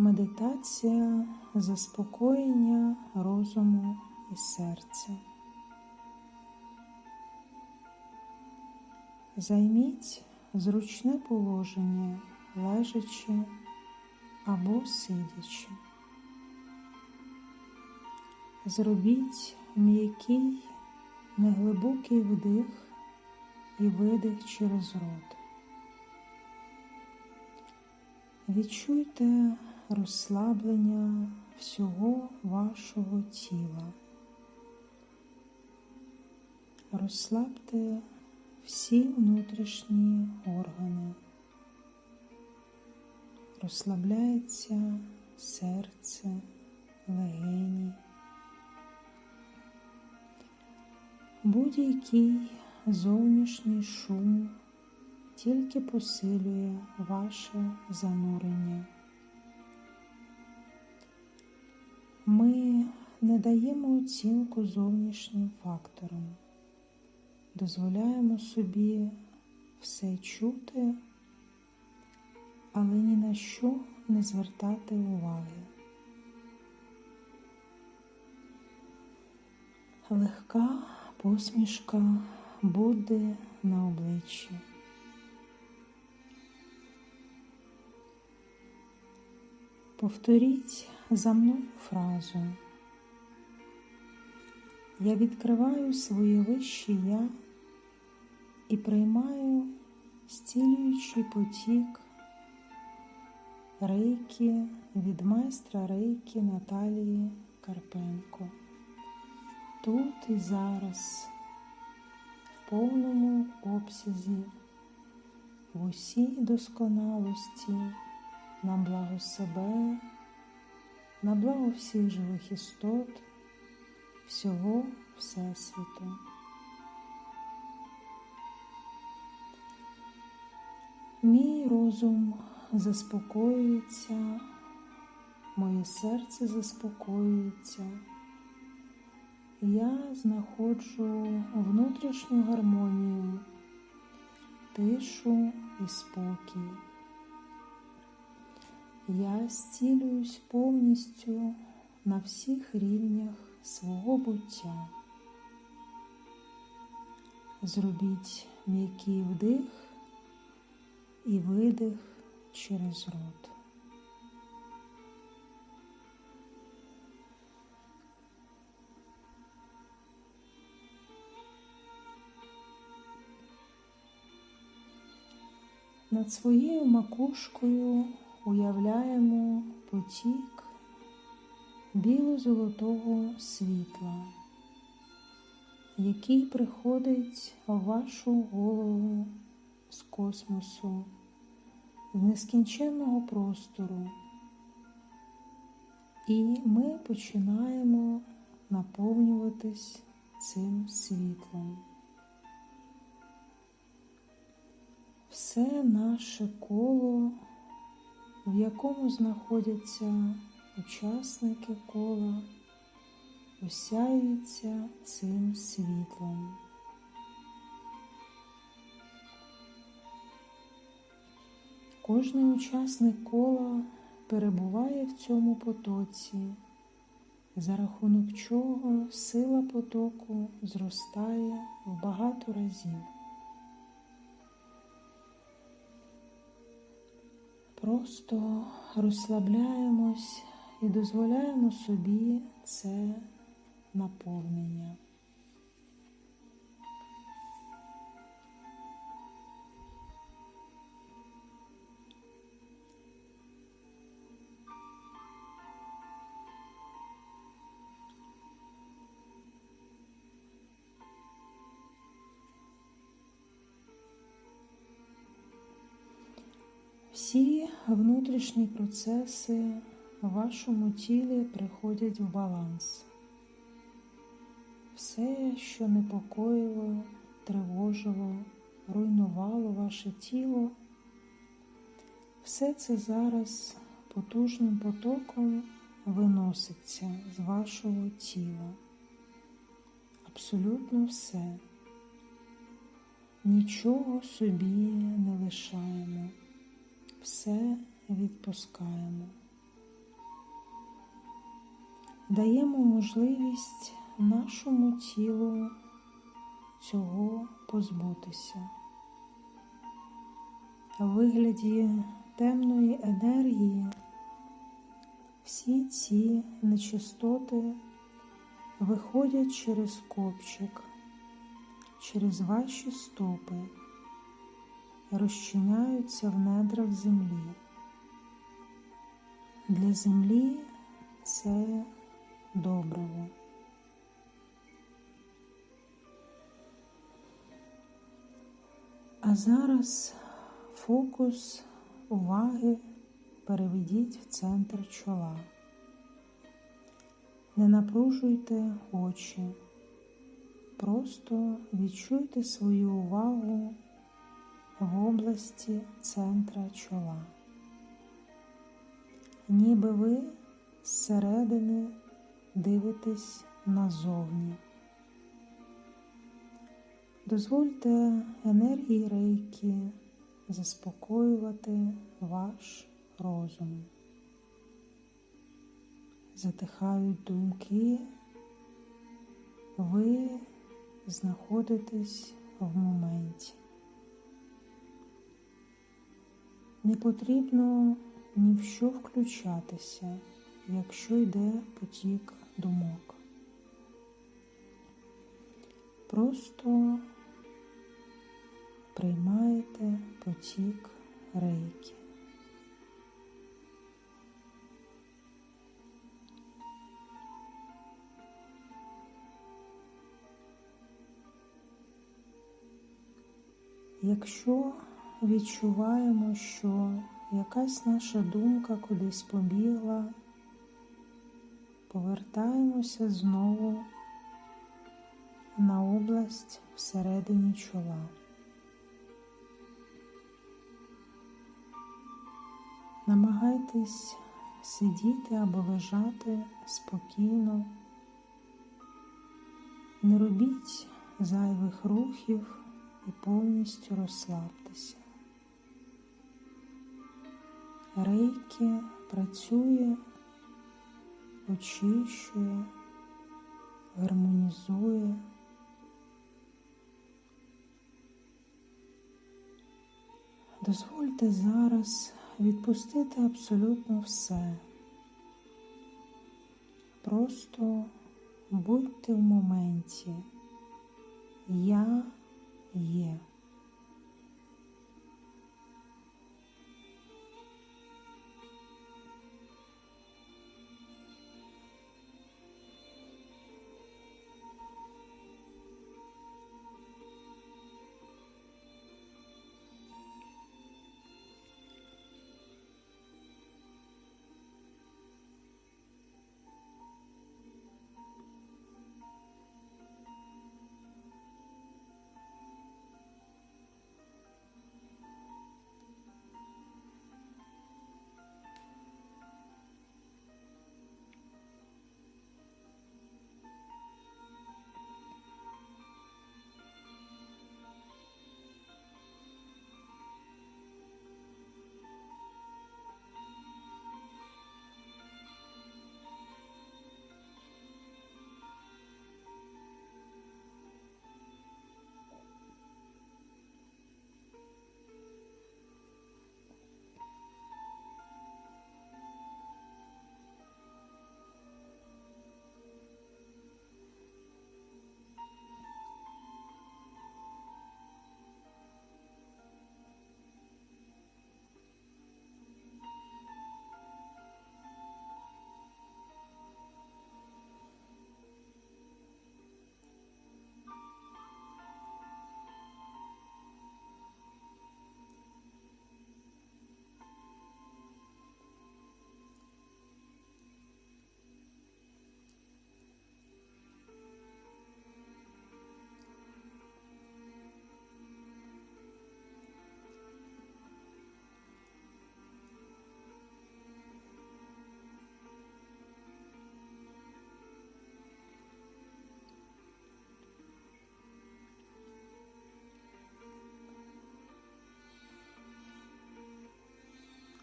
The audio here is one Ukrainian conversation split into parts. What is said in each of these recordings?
Медитація заспокоєння розуму і серця. Займіть зручне положення, лежачи або сидячи. Зробіть м'який, неглибокий вдих і видих через рот. Відчуйте розслаблення всього вашого тіла. Розслабте всі внутрішні органи. Розслабляється серце, легені. Будь-який зовнішній шум тільки посилює ваше занурення. Ми не даємо оцінку зовнішнім факторам, дозволяємо собі все чути, але ні на що не звертати уваги. Легка посмішка буде на обличчі. Повторіть за мною фразу. Я відкриваю своє вище я і приймаю зцілюючий потік рейки від майстра рейки Наталії Карпенко. Тут і зараз, в повному обсязі, в усій досконалості на благо себе, на благо всіх живих істот, всього Всесвіту. Мій розум заспокоюється, моє серце заспокоюється. Я знаходжу внутрішню гармонію, тишу і спокій. Я зцілююсь повністю на всіх рівнях свого буття. Зробіть м'який вдих і видих через рот. Над своєю макушкою уявляємо потік біло-золотого світла, який приходить в вашу голову з космосу, з нескінченного простору. І ми починаємо наповнюватись цим світлом. Все наше коло в якому знаходяться учасники кола, осяюються цим світлом. Кожний учасник кола перебуває в цьому потоці, за рахунок чого сила потоку зростає в багато разів. Просто розслабляємось і дозволяємо собі це наповнення. Всі внутрішні процеси в вашому тілі приходять в баланс. Все, що непокоїло, тривожило, руйнувало ваше тіло, все це зараз потужним потоком виноситься з вашого тіла. Абсолютно все. Нічого собі не лишаємо все відпускаємо. даємо можливість нашому тілу цього позбутися. У вигляді темної енергії всі ці нечистоти виходять через копчик, через ваші стопи, розчиняються в недрах землі. Для землі це добриво. А зараз фокус уваги переведіть в центр чола. Не напружуйте очі, просто відчуйте свою увагу в області центра чола. Ніби ви зсередини дивитесь назовні. Дозвольте енергії рейки заспокоювати ваш розум. Затихають думки, ви знаходитесь в моменті. Не потрібно ні в що включатися, якщо йде потік думок. Просто приймаєте потік рейки. Якщо відчуваємо, що якась наша думка кудись побігла, повертаємося знову на область всередині чола. Намагайтесь сидіти або лежати спокійно, не робіть зайвих рухів і повністю розслабтеся. Рейки працює, очищує, гармонізує. Дозвольте зараз відпустити абсолютно все. Просто будьте в моменті. Я є.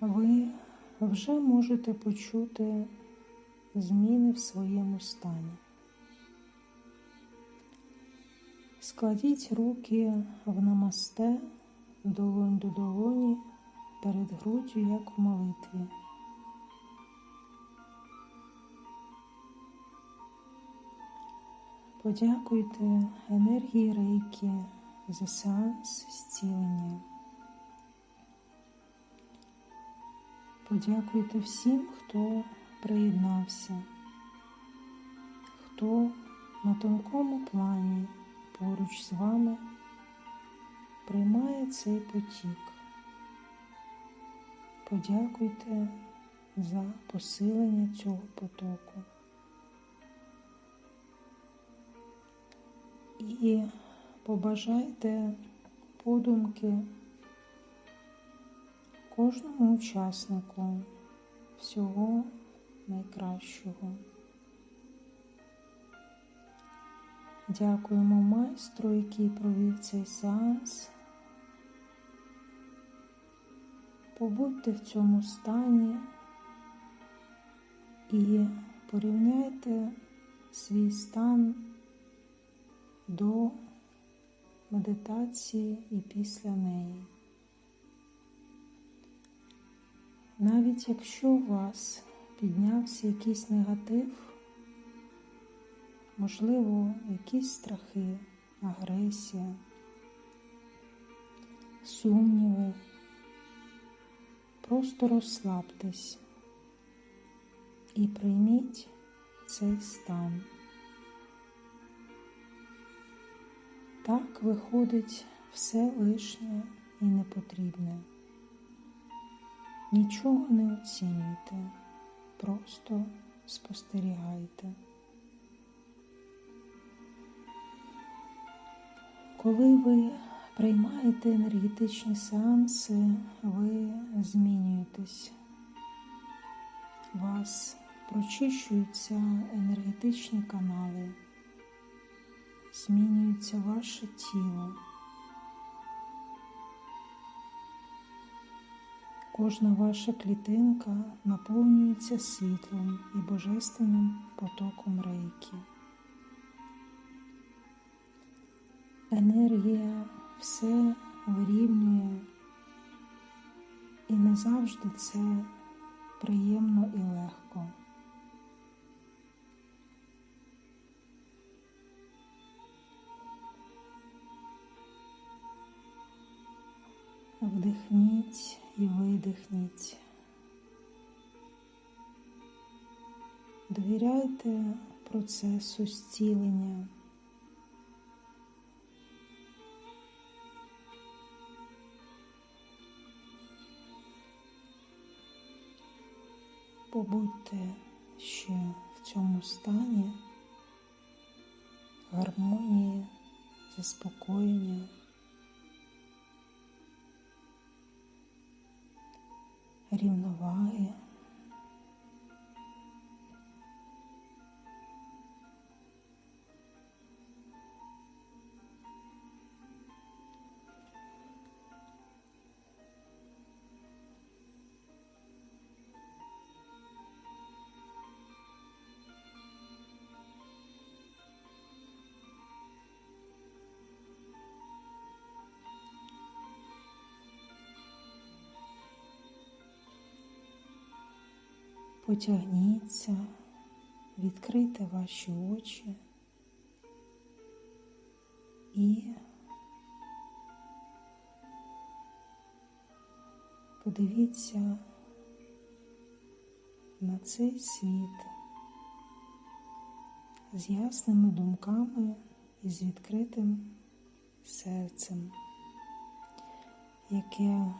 Ви вже можете почути зміни в своєму стані. Складіть руки в намасте, долонь до долоні перед груддю, як в молитві. Подякуйте енергії рейки за сеанс зцілення. Подякуйте всім, хто приєднався, хто на тонкому плані поруч з вами приймає цей потік. Подякуйте за посилення цього потоку. І побажайте подумки кожному учаснику всього найкращого. Дякуємо майстру, який провів цей сеанс. Побудьте в цьому стані і порівняйте свій стан до медитації і після неї. Навіть якщо у вас піднявся якийсь негатив, можливо, якісь страхи, агресія, сумніви, просто розслабтесь і прийміть цей стан. Так виходить все лишнє і непотрібне. Нічого не оцінюйте, просто спостерігайте. Коли ви приймаєте енергетичні сеанси, ви змінюєтесь. Вас прочищуються енергетичні канали, змінюється ваше тіло. Кожна ваша клітинка наповнюється світлом і божественним потоком рейки. Енергія все вирівнює, і не завжди це приємно і легко. Вдихніть і видихніть. Довіряйте процесу зцілення. Побудьте ще в цьому стані гармонії, заспокоєння. Рівноваги. Потягніться, відкрийте ваші очі і подивіться на цей світ з ясними думками і з відкритим серцем, яке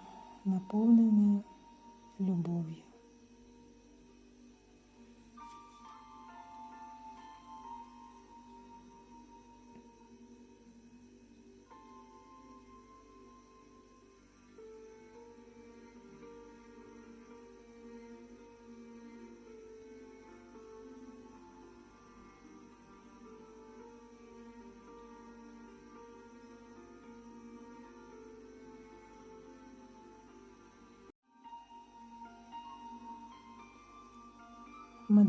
наповнене любов'ю. ми